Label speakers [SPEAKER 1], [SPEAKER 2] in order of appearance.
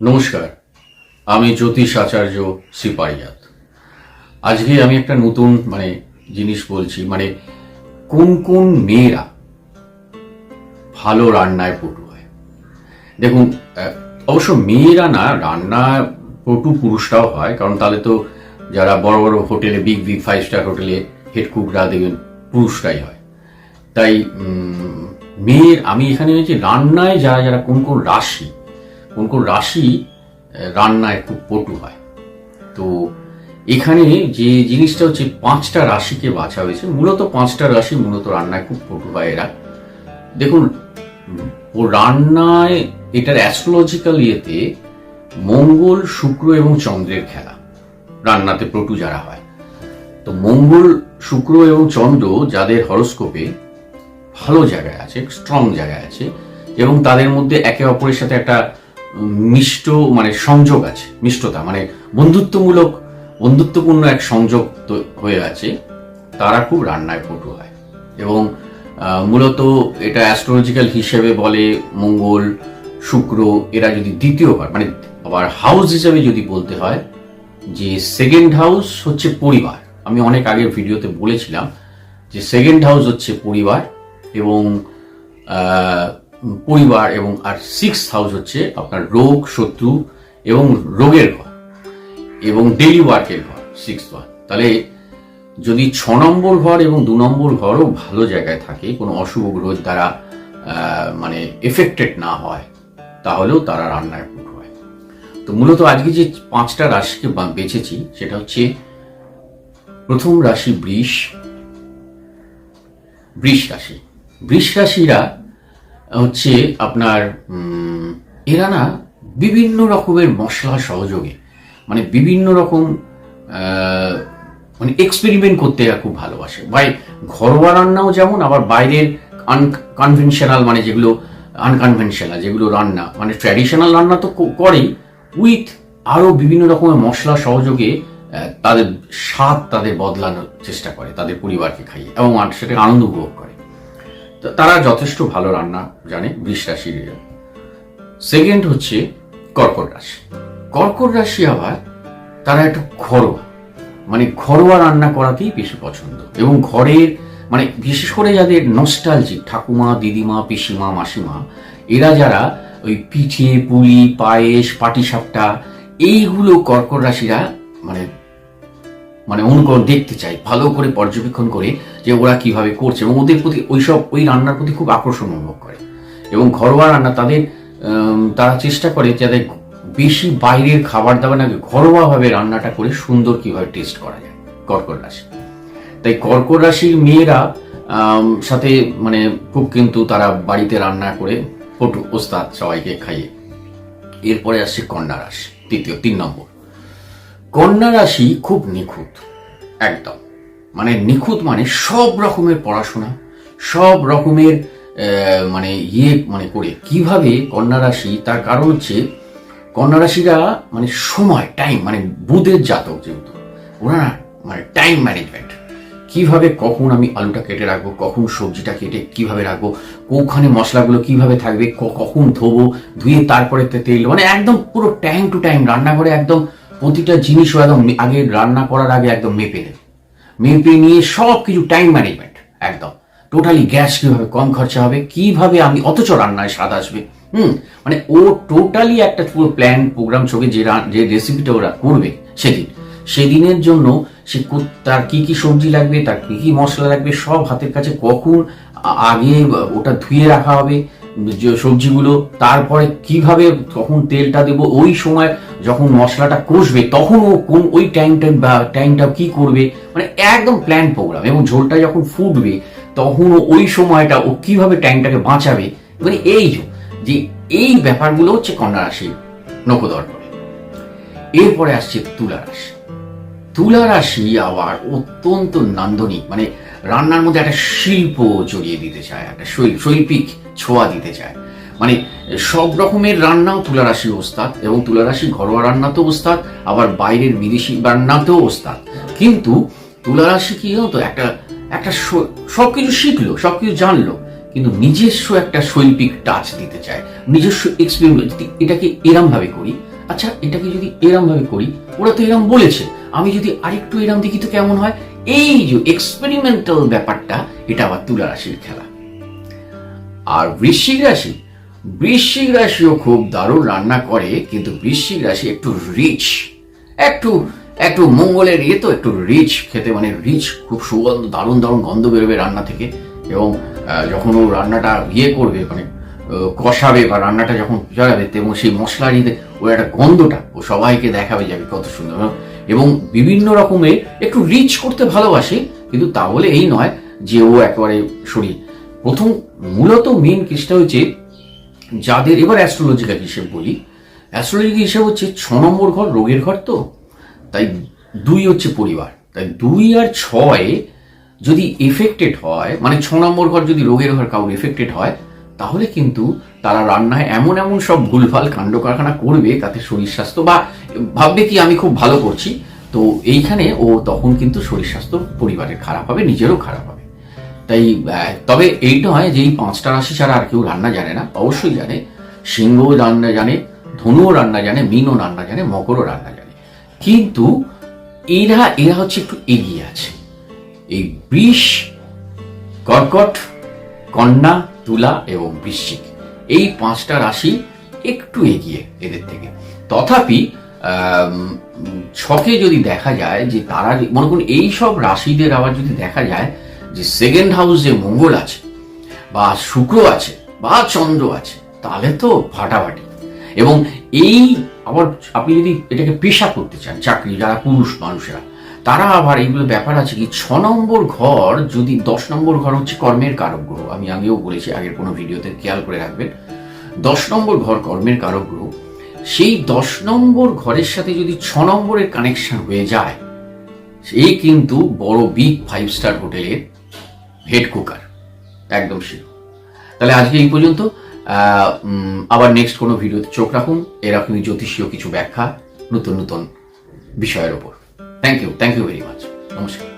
[SPEAKER 1] নমস্কার, আমি জ্যোতিষ আচার্য সিপাইয়াত। আজকে আমি একটা নতুন মানে জিনিস বলছি মানে কোন কোন মেয়েরা ভালো রান্নায় পটু হয়? দেখুন অবশ্য মেয়েরা না, রান্না পটু পুরুষরাও হয়, কারণ তাহলে তো যারা বড় বড় হোটেলে, বিগ বিগ ফাইভ স্টার হোটেলে, হেড কুকরা দেখবেন পুরুষরাই হয়। তাই মেয়ের, আমি এখানে হচ্ছে রান্নায় যারা যারা কোন কোন রাশি কোন কোন রাশি রান্নায় খুব পটু হয়। তো এখানে যে জিনিসটা হচ্ছে পাঁচটা রাশিকে বাছা হয়েছে, মূলত পাঁচটা রাশি মূলত রান্নায় খুব পটু হয় এরা। দেখুন, ও রান্নায় এটার অ্যাস্ট্রোলজিক্যাল ইয়েতে মঙ্গল, শুক্র এবং চন্দ্রের খেলা, রান্নাতে পটু যারা হয়। তো মঙ্গল, শুক্র এবং চন্দ্র যাদের হরস্কোপে ভালো জায়গায় আছে স্ট্রং জায়গায় আছে, এবং তাদের মধ্যে একে অপরের সাথে একটা মিষ্ট মানে সংযোগ আছে, মিষ্টতা মানে বন্ধুত্বমূলক, বন্ধুত্বপূর্ণ এক সংযোগ হয়ে আছে, তারা খুব রান্নায় পটু হয়। এবং মূলত এটা অ্যাস্ট্রোলজিক্যাল হিসেবে বলে মঙ্গল, শুক্র, এরা যদি দ্বিতীয়বার মানে আবার হাউস হিসেবে যদি বলতে হয়, যে সেকেন্ড হাউস হচ্ছে পরিবার। আমি অনেক আগের ভিডিওতে বলেছিলাম যে সেকেন্ড হাউস হচ্ছে পরিবার এবং পরিবার এবং আর সিক্স হাউস হচ্ছে আপনার রোগ, শত্রু এবং রোগের ঘর এবং ডেলি ওয়ার্কের ঘর সিক্স ওয়ান তাহলে যদি ছ নম্বর ঘর এবং দু নম্বর ঘরও ভালো জায়গায় থাকে, কোনো অশুভ গ্রহ দ্বারা মানে এফেক্টেড না হয়, তাহলেও তারা রান্নায় পুট হয়। তো মূলত আজকে যে পাঁচটা রাশিকে বা- বেছেছি, সেটা হচ্ছে প্রথম রাশি বৃষ বৃষ রাশি। বৃষ রাশিরা হচ্ছে আপনার এরা না বিভিন্ন রকমের মশলা সহযোগে মানে বিভিন্ন রকম মানে এক্সপেরিমেন্ট করতে এরা খুব ভালোবাসে। বাই ঘরোয়া রান্নাও যেমন, আবার বাইরের আনকনভেনশনাল মানে যেগুলো আনকনভেনশনাল যেগুলো রান্না মানে ট্র্যাডিশনাল রান্না তো করেই উইথ আরও বিভিন্ন রকমের মশলা সহযোগে তাদের স্বাদ তাদের বদলানোর চেষ্টা করে, তাদের পরিবারকে খাইয়ে, এবং আর সেটা আনন্দ উপভোগ করে। তারা যথেষ্ট ভালো রান্না জানে বৃষ সেকেন্ড হচ্ছে কর্কট রাশি। কর্কট রাশি আবার তারা একটু ঘরোয়া মানে ঘরোয়া রান্না করাতেই বেশি পছন্দ এবং ঘরের মানে বিশেষ করে যাদের নস্টালজিক ঠাকুমা, দিদিমা, পিসিমা, মাসিমা, এরা যারা ওই পিঠে, পুলি, পায়েস, পাটিসাপটা, এইগুলো কর্কট রাশিরা মানে মানে অনুকরণ দেখতে চাই, ভালো করে পর্যবেক্ষণ করে যে ওরা কীভাবে করছে এবং ওদের প্রতি ওইসব, ওই রান্নার প্রতি খুব আকর্ষণ অনুভব করে। এবং ঘরোয়া রান্না তাদের তারা চেষ্টা করে যাতে বেশি বাইরের খাবার দাবার না, ঘরোয়াভাবে রান্নাটা করে সুন্দর কীভাবে টেস্ট করা যায়, কর্কট রাশি। তাই কর্কট রাশির মেয়েরা সাথে মানে খুব কিন্তু তারা বাড়িতে রান্না করে, পটু, ওস্তাদ সবাইকে খাইয়ে। এরপরে আসছে কন্যা রাশি, তৃতীয়, তিন নম্বর। কন্যা রাশি খুব নিখুঁত, একদম। মানে নিখুঁত মানে সব রকমের পড়াশোনা, সব রকমের মানে ইয়ে মানে করে কীভাবে কন্যা রাশি, তার কারণ হচ্ছে কন্যা রাশিরা মানে সময় টাইম মানে বুধের জাতক যেহেতু, ওরা মানে টাইম ম্যানেজমেন্ট কীভাবে কখন আমি আলুটা কেটে রাখব, কখন সবজিটা কেটে কীভাবে রাখব, কোখানে মশলাগুলো কীভাবে থাকবে কখন ধোবো, ধুয়ে তারপরে তেল মানে একদম পুরো টাইম টু টাইম রান্নাঘরে একদম প্রতিটা জিনিসও একদম আগে রান্না করার আগে একদম মেপে নেবে। মেপে নিয়ে সব কিছু টাইম ম্যানেজমেন্ট একদম। টোটালি গ্যাস কীভাবে কম খরচা হবে, কীভাবে আমি, অথচ রান্নায় স্বাদ আসবে, হুম? মানে ও টোটালি একটা পুরো প্ল্যান প্রোগ্রাম ছবি যে যে রেসিপিটা ওরা করবে সেদিন। সেদিনের জন্য সে তার কি কি সবজি লাগবে, তার কি কি মশলা লাগবে, সব হাতের কাছে কখন আগে ওটা ধুয়ে রাখা হবে সবজিগুলো, তারপরে কীভাবে কখন তেলটা দেব, ওই সময় যখন মশলাটা কষবে, তখন ও কোন, ওই বা টাইমটা কি করবে মানে একদম প্ল্যান প্রোগ্রাম এবং ঝোলটা যখন ফুটবে, তখন ওই সময়টা ও কীভাবে টাইমটাকে বাঁচাবে মানে এই যে- এই ব্যাপারগুলো হচ্ছে কন্যা রাশির নখদর্পণে। এরপরে আসছে তুলা রাশি তুলা রাশি আবার অত্যন্ত নান্দনিক মানে রান্নার মধ্যে একটা শিল্প জড়িয়ে দিতে চায়, একটা শৈল- শৈল্পিক ছোঁয়া দিতে চায়। মানে সব রকমের রান্নাও তুলা রাশি ওস্তাদ এবং তুলা রাশি ঘরোয়া রান্নাতেও ওস্তাদ, আবার বাইরের বিদেশি রান্নাতেও ওস্তাদ। কিন্তু তুলা রাশি কি হতো একটা একটা স- সবকিছু শিখলো, সবকিছু জানলো, কিন্তু নিজস্ব একটা শৈল্পিক টাচ দিতে চায়, নিজস্ব এক্সপেরিমেন্ট এটাকে এরম ভাবে করি। আচ্ছা এটাকে যদি এরম ভাবে করি, ওরা তো এরম বলেছে, আমি যদি আরেকটু এরম দেখি তো কেমন হয়? এই যে এক্সপেরিমেন্টাল ব্যাপারটা, এটা আবার তুলা রাশির খেলা। আর বৃশ্চিক রাশি। বৃশ্চিক রাশিও খুব দারুণ রান্না করে, কিন্তু বৃশ্চিক রাশি একটু রিচ একটু একটু মঙ্গলের ইয়ে তো, একটু রিচ খেতে মানে রিচ খুব সুগন্ধ, দারুণ দারুণ গন্ধ বেরোবে রান্না থেকে। এবং যখন ও রান্নাটা ইয়ে করবে মানে কষাবে বা রান্নাটা যখন জড়াবে এবং সেই মশলার ইয়েতে ওর একটা গন্ধটা ও সবাইকে দেখাবে যাবে কত সুন্দর। এবং বিভিন্ন রকমের একটু রিচ করতে ভালোবাসে, কিন্তু তাহলে এই নয় যে ও একেবারে শরীর প্রথম মূলত মেন কেসটা হচ্ছে যাদের, এবার অ্যাস্ট্রোলজিক্যাল হিসেব বলি অ্যাস্ট্রোলজিক্যাল হিসেব হচ্ছে ছ নম্বর ঘর, রোগের ঘর তো, তাই দুই হচ্ছে পরিবার, তাই দুই আর ছয় যদি এফেক্টেড হয় মানে ছ নম্বর ঘর যদি রোগের ঘর কাউর এফেক্টেড হয়, তাহলে কিন্তু তারা রান্নায় এমন এমন সব ভুলভাল কাণ্ড কারখানা করবে, তাতে শরীর স্বাস্থ্য বা ভাববে কি আমি খুব ভালো করছি, তো এইখানে ও তখন কিন্তু শরীর স্বাস্থ্য পরিবারের খারাপ হবে, নিজেরও খারাপ হবে। তাই তবে এই নয় যে এই পাঁচটা রাশি ছাড়া আর কেউ রান্না জানে না। অবশ্যই জানে। সিংহও রান্না জানে, ধনুও রান্না জানে, মিনও রান্না জানে, মকরও রান্না জানে। কিন্তু এরা এরা হচ্ছে একটু এগিয়ে আছে। এই বৃষ, কর্কট, কন্যা, তুলা এবং বৃশ্চিক, এই পাঁচটা রাশি একটু এগিয়ে এদের থেকে। তথাপি ছকে যদি দেখা যায় যে তারা মনে করুন এই সব রাশিদের আবার যদি দেখা যায় যে সেকেন্ড হাউসে মঙ্গল আছে, বা শুক্র আছে, বা চন্দ্র আছে, তাহলে তো ফাটাফাটি। এবং এই আবার আপনি যদি এটাকে পেশা করতে চান, চাকরি, যারা পুরুষ মানুষেরা, তারা আবার এইগুলো ব্যাপার আছে কি, ছ নম্বর ঘর যদি দশ নম্বর ঘর হচ্ছে কর্মের কারক গ্রহ আমি আগেও বলেছি, আগের কোনো ভিডিওতে খেয়াল করে রাখবেন, দশ নম্বর ঘর কর্মের কারক গ্রহ সেই দশ নম্বর ঘরের সাথে যদি ছ নম্বরের কানেকশন হয়ে যায় সেই কিন্তু বড় বিগ ফাইভ স্টার হোটেলের হেড কুকার একদম শিওর তাহলে আজকে এই পর্যন্ত আবার নেক্সট কোনো ভিডিওতে চোখ রাখুন, এরকমই জ্যোতিষীয় কিছু ব্যাখ্যা, নতুন নতুন বিষয়ের ওপর। Thank you thank you very much নমস্কার।